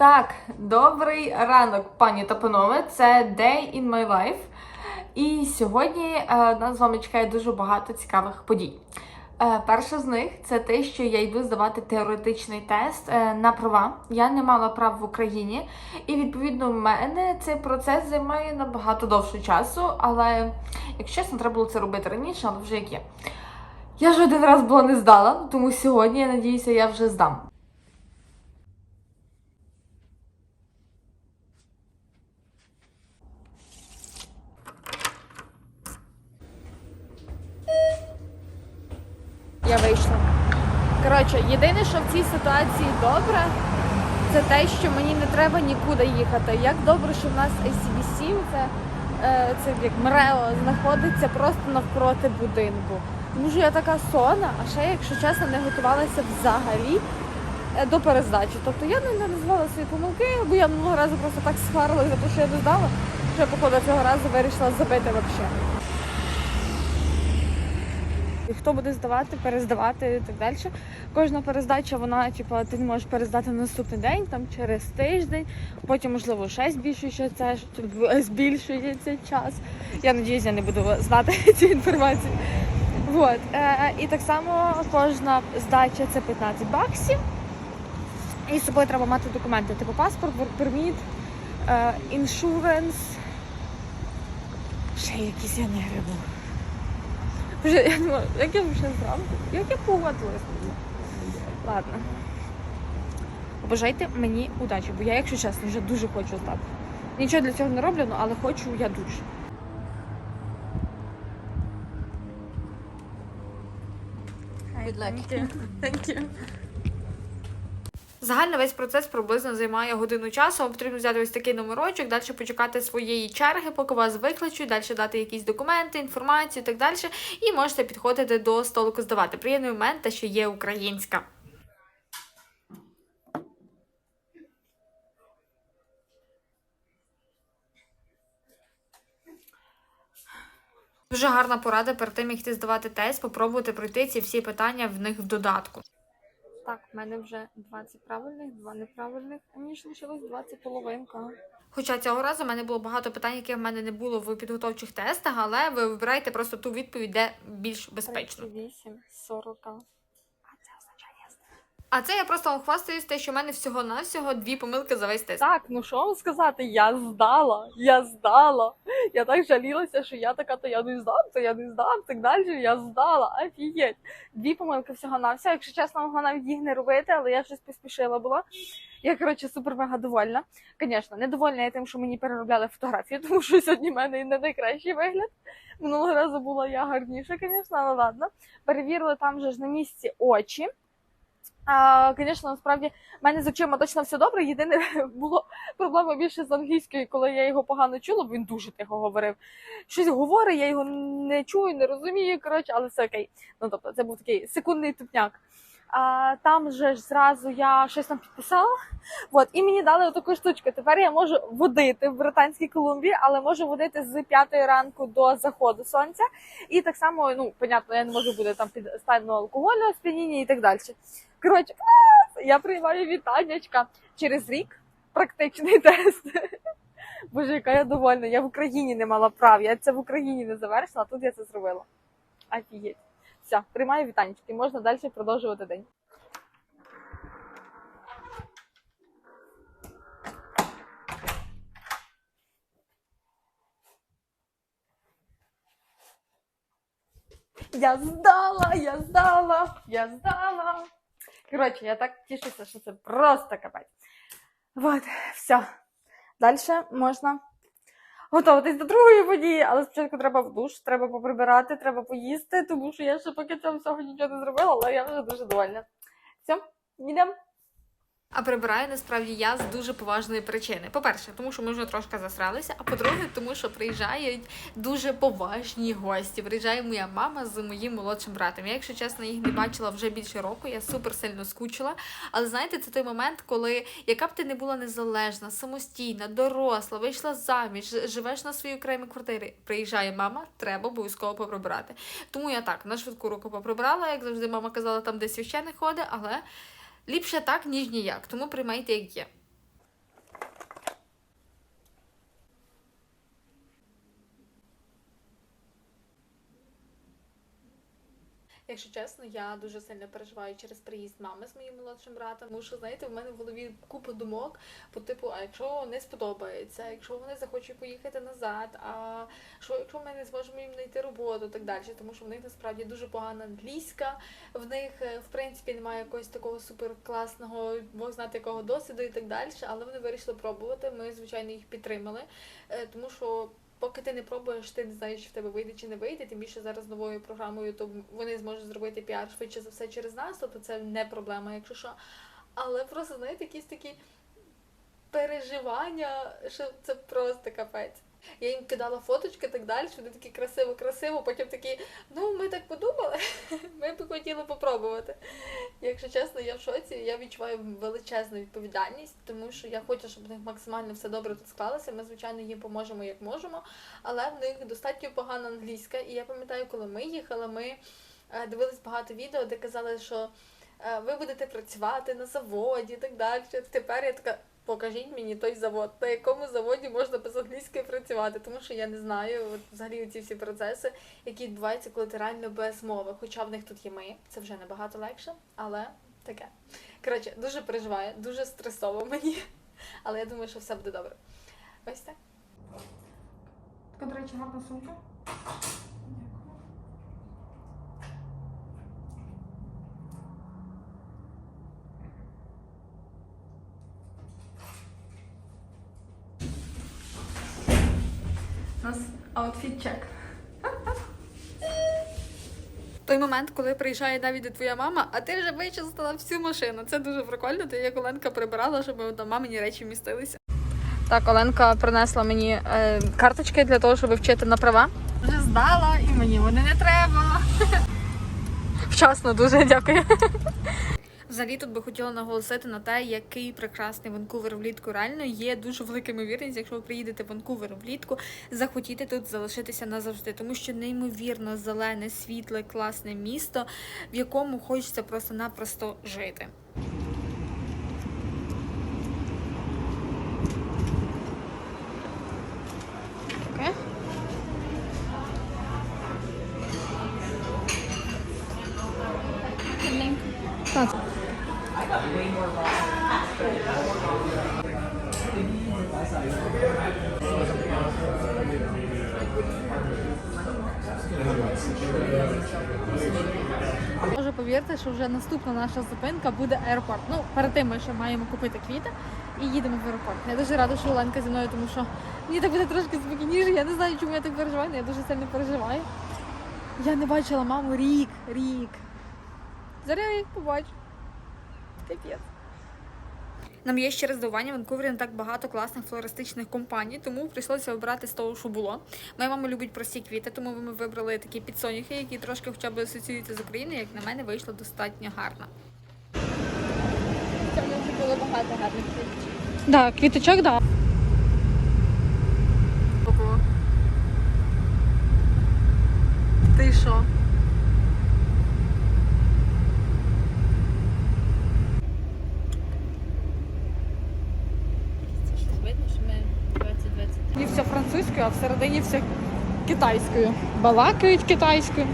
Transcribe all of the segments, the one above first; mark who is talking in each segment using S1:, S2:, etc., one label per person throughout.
S1: Так, добрий ранок, пані та панове. Це Day in my life. І сьогодні е, нас з вами чекає дуже багато цікавих подій. Е, перша з них це те, що я йду здавати теоретичний тест е, на права. Я не мала прав в Україні, і відповідно в мене цей процес займає набагато довше часу. Але, якщо чесно, треба було це робити раніше, але вже як є. Я ж один раз була не здала, тому сьогодні я надіюся, я вже здам. Я вийшла. Коротше, єдине, що в цій ситуації добре, це те, що мені не треба нікуди їхати. Як добре, що в нас ACBC, це, е, це як МРЕО, знаходиться просто навпроти будинку. Тому що я така сона, а ще, якщо чесно, не готувалася взагалі е, до перездачі. Тобто я не назвала свої помилки, бо я минулого разу просто так схварила за те, що я не здала, що я, походу, цього разу вирішила забити взагалі. І хто буде здавати, перездавати і так далі. Кожна перездача, вона, типу, ти можеш перездати на наступний день, там через тиждень, потім, можливо, ще збільшується це, е, збільшується час. Я надіюсь, я не буду знати цю інформацію. Вот. Е, і так само кожна здача це 15 баксів. І з собою треба мати документи, типу паспорт, е, іншуренс. Ще якісь я не грибу. Вже я думаю, як я вже зранку, як я погодилась. Ладно. Побажайте мені удачі, бо я, якщо чесно, вже дуже хочу здати. Нічого для цього не роблю, ну, але хочу я дуже. Good luck. Thank you. Загально весь процес приблизно займає годину часу. Вам потрібно взяти ось такий номерочок, далі почекати своєї черги, поки вас викличуть, далі дати якісь документи, інформацію і так далі. І можете підходити до столику здавати. Приємний момент, те, що є українська. Дуже гарна порада перед тим, як йти здавати тест, попробувати пройти ці всі питання в них в додатку. Так, в мене вже 20 правильних, 2 неправильних, а мені ж лишилось 20 половинка. Хоча цього разу в мене було багато питань, яких в мене не було в підготовчих тестах, але ви вибираєте просто ту відповідь, де більш безпечно.
S2: 38, 40.
S1: А це я просто вам хвастаюсь, те, що в мене всього-навсього дві помилки за весь тест.
S2: Так, ну що вам сказати? Я здала, я здала. Я так жалілася, що я така, то я не здам, то я не здам, так далі. Я здала. Офігеть. Дві помилки всього на все. Якщо чесно, могла навіть їх не робити, але я щось поспішила була. Я, коротше, супер мега довольна. Звісно, недовольна я тим, що мені переробляли фотографії, тому що сьогодні в мене не найкращий вигляд. Минулого разу була я гарніша, звісно, але ладно. Перевірили там же ж на місці очі. Звісно, насправді в мене з очима точно все добре. Єдине було проблема більше з англійською, коли я його погано чула, бо він дуже тихо говорив. Щось говорить, я його не чую, не розумію. Коротше, але все окей. Ну тобто, це був такий секундний тупняк. А, там же ж зразу я щось там підписала. От, і мені дали таку штучку. Тепер я можу водити в Британській Колумбії, але можу водити з 5 ранку до заходу сонця. І так само, ну, понятно, я не можу бути там під стану алкоголю, сп'яніння і так далі. Коротше, клас! Я приймаю вітаннячка через рік практичний тест. Боже, яка я довольна. Я в Україні не мала прав. Я це в Україні не завершила, а тут я це зробила. Офігеть. Все, приймаю вітанечки, можна далі продовжувати день. Я здала, я здала, я здала. Коротше, я так тішуся, що це просто капець. От, все. Далі можна готуватись до другої події, але спочатку треба в душ, треба поприбирати, треба поїсти, тому що я ще поки цього всього нічого не зробила, але я вже дуже довольна. Все, йдемо.
S1: А прибираю насправді я з дуже поважної причини. По-перше, тому що ми вже трошки засралися. А по-друге, тому що приїжджають дуже поважні гості. Приїжджає моя мама з моїм молодшим братом. Я, якщо чесно, їх не бачила вже більше року. Я супер сильно скучила. Але знаєте, це той момент, коли яка б ти не була незалежна, самостійна, доросла, вийшла заміж, живеш на своїй окремій квартирі. Приїжджає мама, треба обов'язково поприбирати. Тому я так на швидку руку поприбирала, як завжди, мама казала, там де священик ходить, але. Ліпше так, ніж ніяк, тому приймайте як є. Якщо чесно, я дуже сильно переживаю через приїзд мами з моїм молодшим братом. Тому що, знаєте, в мене в голові купа думок по типу, а якщо не сподобається, якщо вони захочуть поїхати назад, а що якщо ми не зможемо їм знайти роботу, так далі, тому що в них насправді дуже погана англійська, в них е, в принципі немає якогось такого суперкласного, бог знати якого досвіду і так далі, але вони вирішили пробувати. Ми, звичайно, їх підтримали, е, тому що. Поки ти не пробуєш, ти не знаєш, чи в тебе вийде чи не вийде. Тим більше зараз новою програмою, то вони зможуть зробити піар швидше за все через нас, тобто це не проблема, якщо що. Але просто знаєте, якісь такі переживання, що це просто капець. Я їм кидала фоточки і так далі, що вони такі красиво-красиво, потім такі, ну ми так подумали, ми б хотіли попробувати. Якщо чесно, я в шоці, я відчуваю величезну відповідальність, тому що я хочу, щоб в них максимально все добре тут склалося. Ми, звичайно, їм поможемо як можемо, але в них достатньо погана англійська. І я пам'ятаю, коли ми їхали, ми е, дивились багато відео, де казали, що е, ви будете працювати на заводі і так далі. Тепер я така. Покажіть мені той завод, на якому заводі можна без англійської працювати, тому що я не знаю от, взагалі ці всі процеси, які відбуваються, коли ти реально без мови. Хоча в них тут є ми, це вже набагато легше, але таке. Коротше, дуже переживаю, дуже стресово мені, але я думаю, що все буде добре. Ось так.
S2: Така, до речі, гарна сумка. Нас аутфіт чек.
S1: Той момент, коли приїжджає навіть твоя мама, а ти вже вичистила всю машину. Це дуже прикольно. Ти як Оленка прибирала, щоб там мамині речі вмістилися.
S2: Так, Оленка принесла мені е, карточки для того, щоб вчити на права. Вже здала і мені вони не треба. Вчасно дуже дякую.
S1: Взагалі тут би хотіла наголосити на те, який прекрасний Ванкувер влітку. Реально є дуже велика ймовірність, якщо ви приїдете в Ванкувер влітку, захотіти тут залишитися назавжди, тому що неймовірно зелене, світле, класне місто, в якому хочеться просто-напросто жити. Може повірте, що вже наступна наша зупинка буде аеропорт. Ну, перед тим ми ще маємо купити квіти і їдемо в аеропорт. Я дуже рада, що Оленка зі мною, тому що мені так буде трошки спокійніше. Я не знаю, чому я так переживаю, але я дуже сильно переживаю. Я не бачила маму рік, рік. Зараз я їх побачу. Капець. Нам є ще раз здивування, в Ванкувері не так багато класних флористичних компаній, тому прийшлося обрати з того, що було. Моя мама любить прості квіти, тому ми вибрали такі підсоняхи, які трошки хоча б асоціюються з Україною, як на мене, вийшло достатньо гарно.
S2: Це вже було багато гарних квіточок. Да, квіточок, да.
S1: Ти що?
S3: Це щось видно, що ми 2020.
S2: І все французькою, а всередині все китайською. Балакають китайською.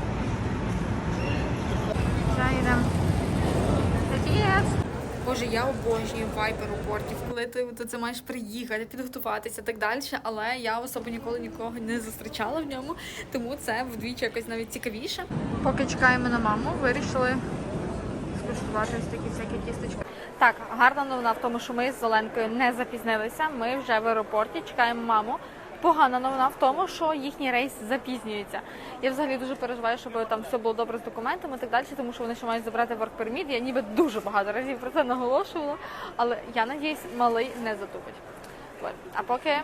S1: Боже, я обожнюю вайб аеропортів, коли ти до це маєш приїхати, підготуватися так далі. Але я особо ніколи нікого не зустрічала в ньому, тому це вдвічі якось навіть цікавіше. Поки чекаємо на маму, вирішили скуштувати ось такі всякі тістечки.
S2: Так, гарна новина в тому, що ми з Оленкою не запізнилися. Ми вже в аеропорті чекаємо маму. Погана новина в тому, що їхній рейс запізнюється. Я взагалі дуже переживаю, щоб там все було добре з документами і так далі, тому що вони ще мають забрати work permit. Я ніби дуже багато разів про це наголошувала, але я надіюсь, малий не затупить. А поки е,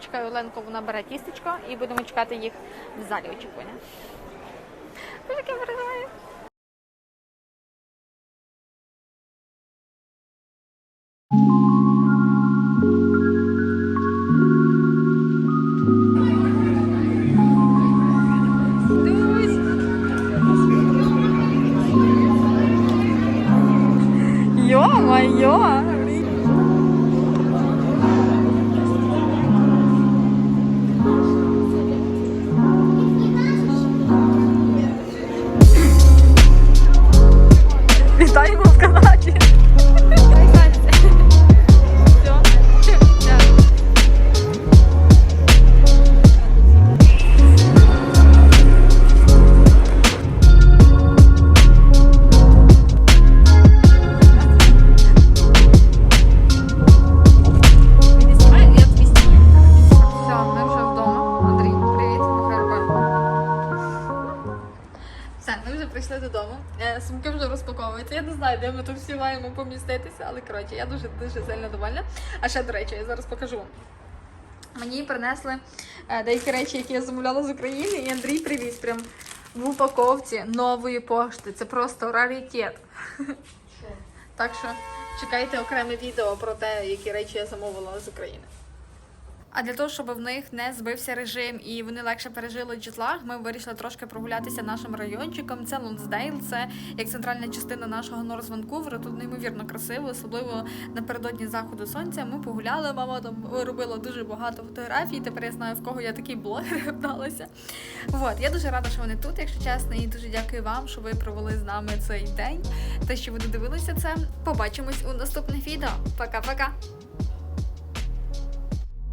S2: чекаю Оленку, вона бере тістечко і будемо чекати їх в залі очікування. Дуже таке переживаю. Ё-моё!
S1: Вже. Я не знаю, де ми тут всі маємо поміститися, але коротше, я дуже дуже сильно довольна. А ще до речі, я зараз покажу вам. Мені принесли е, деякі речі, які я замовляла з України, і Андрій привіз прям в упаковці нової пошти. Це просто раритет. Так що чекайте окреме відео про те, які речі я замовила з України. А для того, щоб в них не збився режим і вони легше пережили джетлаг, ми вирішили трошки прогулятися нашим райончиком. Це Лонсдейл, це як центральна частина нашого Норз Ванкувера. Тут неймовірно красиво, особливо напередодні заходу сонця. Ми погуляли. Мама там робила дуже багато фотографій. Тепер я знаю в кого я такий блогер вдалася. От я дуже рада, що вони тут, якщо чесно, і дуже дякую вам, що ви провели з нами цей день. Те, що ви додивилися це. Побачимось у наступних відео. Пока-пока.